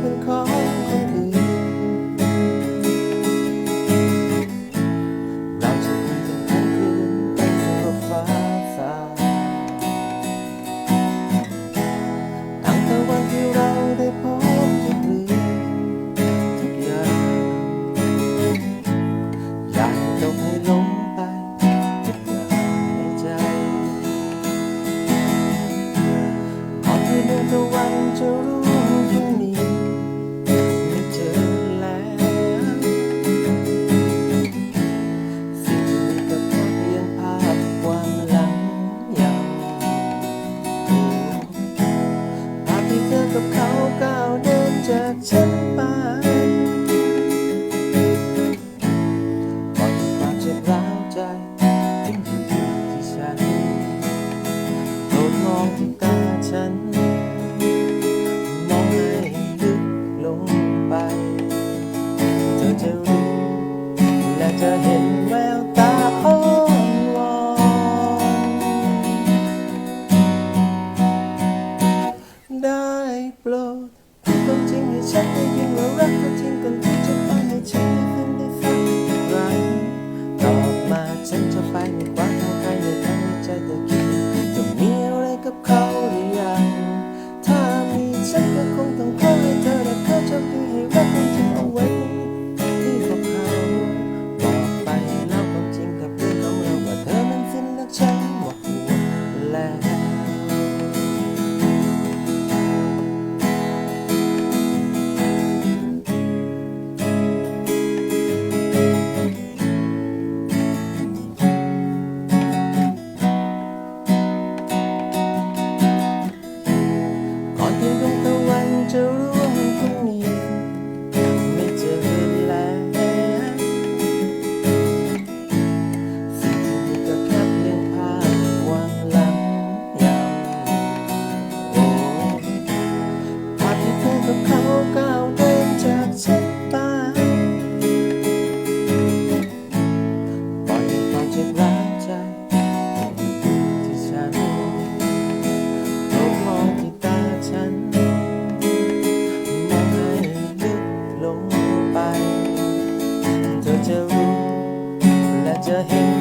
เป็นของ ฉันไปปล่อยความเจ็บร้าวใจทิ้งอยู่ที่ฉันโดรดมองที่ตาฉัน มองให้ลึกลงไป เธอจะรู้และจะเห็นแวว ก้าวเดินจากฉันไปปล่อยความเจ็บร้าวที่ฉันโกมองที่ตาฉันมองให้ลึกลงไป เธอจะรู้และจะเห็น